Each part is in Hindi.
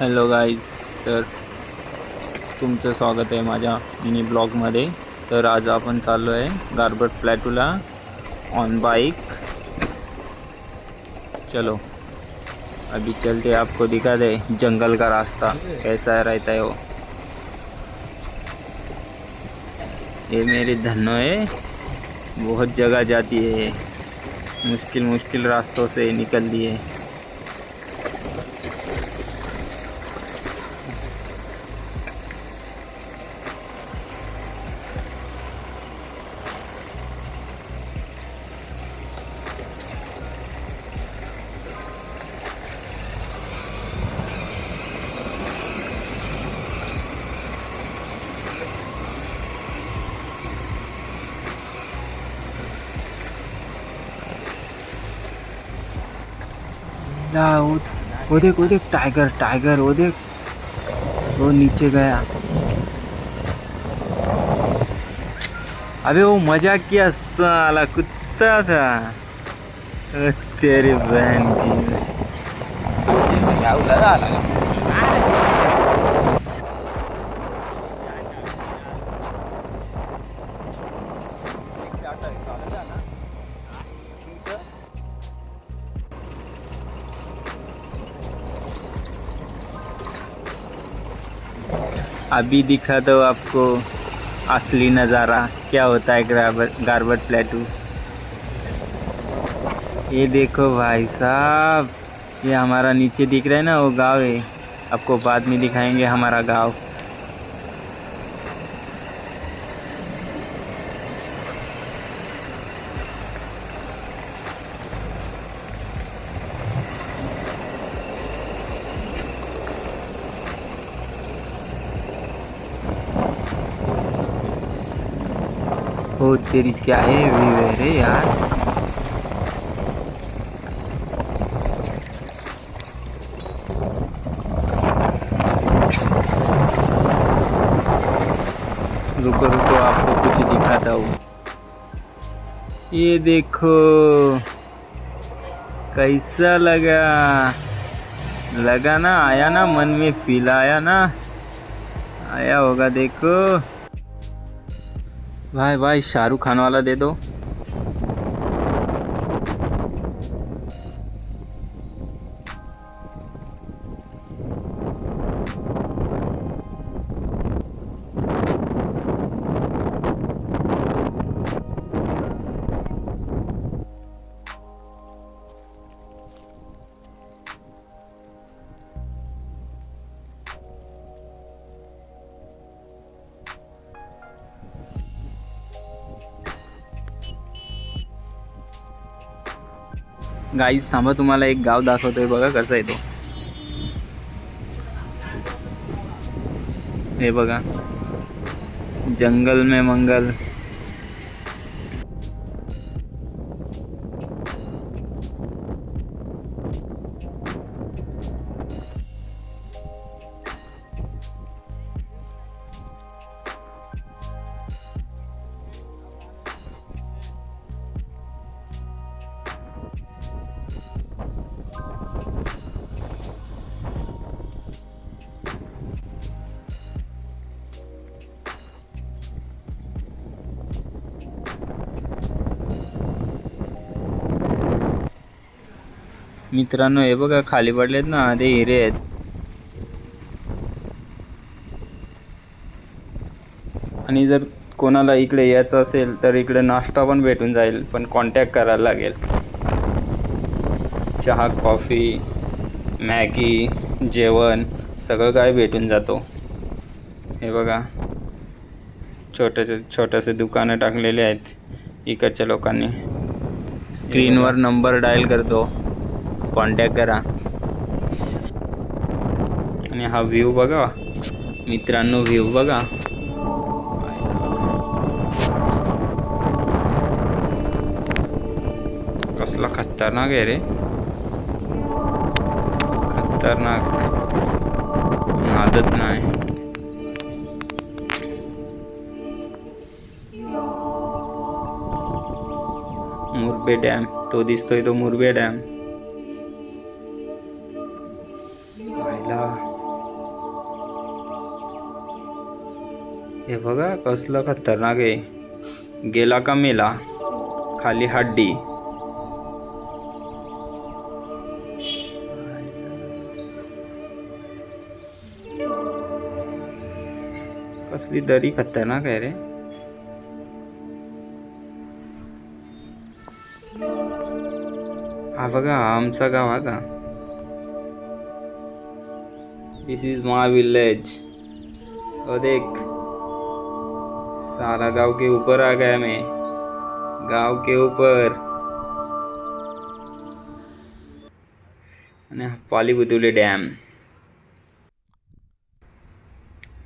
हॅलो गाईज तर तुमचं स्वागत आहे माझ्या मिनी ब्लॉगमध्ये तर आज आपण चाललो आहे गार्बट प्लॅटूला ऑन बाइक चलो. अभी चलते आपको दिखा दे जंगल का रास्ता. कैसा है रहता है वो? ये मेरी धनो है. बहुत जगह जाती है मुश्किल मुश्किल रास्तों से निकलती है. ला वो वो देख वो देख टाइगर टाइगर वो देख। वो नीचे गया। अबे, वो मज़ाक किया साला, कुत्ता था। तेरी बहन की। अभी दिखा दो आपको असली नज़ारा। क्या होता है गार्बट प्लेटू? ये देखो भाई साहब, ये हमारा नीचे दिख रहा है ना वो गाँव है। आपको बाद में दिखाएँगे हमारा गाँव। हो तेरी क्या है व्यू है यार? रुको रुको, आपको कुछ दिखाता हूँ। ये देखो, कैसा लगा? लगा ना, आया ना मन में फील आया ना? आया होगा, देखो। भाई भाई शाहरुख खान वाला दे दो गाईज थांबा तुम्हाला एक गाव दाखवतोय. बघा कसा येतो. हे बघा. जंगल में मंगल. मित्रांनो हे बघा खाली पडलेत ना ते हिरे आहेत. आणि जर कोणाला इकडे यायचं असेल तर इकडे नाश्ता पण भेटून जाईल पण कॉन्टॅक्ट करायला लागेल. चहा कॉफी मॅगी जेवण सगळं काय भेटून जातो. हे बघा छोटेसे छोटेसे दुकानं टाकलेले आहेत इकडच्या लोकांनी. स्क्रीनवर नंबर डायल करतो. कॉन्टॅक्ट करा. आणि हा व्ह्यू बघा. मित्रांनो व्ह्यू बघा. कसला खतरनाक आहे रे. खतरनाक. नादत नाही. मुरबे डॅम. तो दिसतोय तो मुरबे डॅम. हे बघा, कसलं खतरनाक आहे. गेला का मेला? खाली हड्डी. कसली दरी खतरनाक आहे रे. हा बघा आमचा गाव हा का? दिस इज़ माय विलेज देख सारा गाँव के ऊपर आ गया मैं। गाँव के ऊपर। आणि पालीबुतुले डॅम।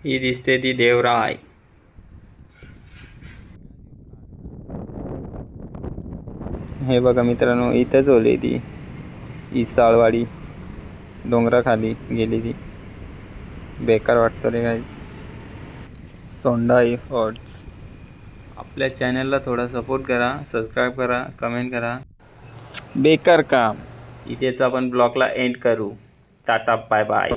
ही दिसते ती देवराय। हे बघा मित्रांनो, इथंच ओली ती. इसाळवाडी डोंगराखाली गेली ती. बेकार वाटतं रे गाईज सोंडाई हॉट्स. आपल्या चॅनलला थोडा सपोर्ट करा सबस्क्राईब करा कमेंट करा. बेकार काम. इथेच आपण ब्लॉगला एंड करू. Tata bye bye.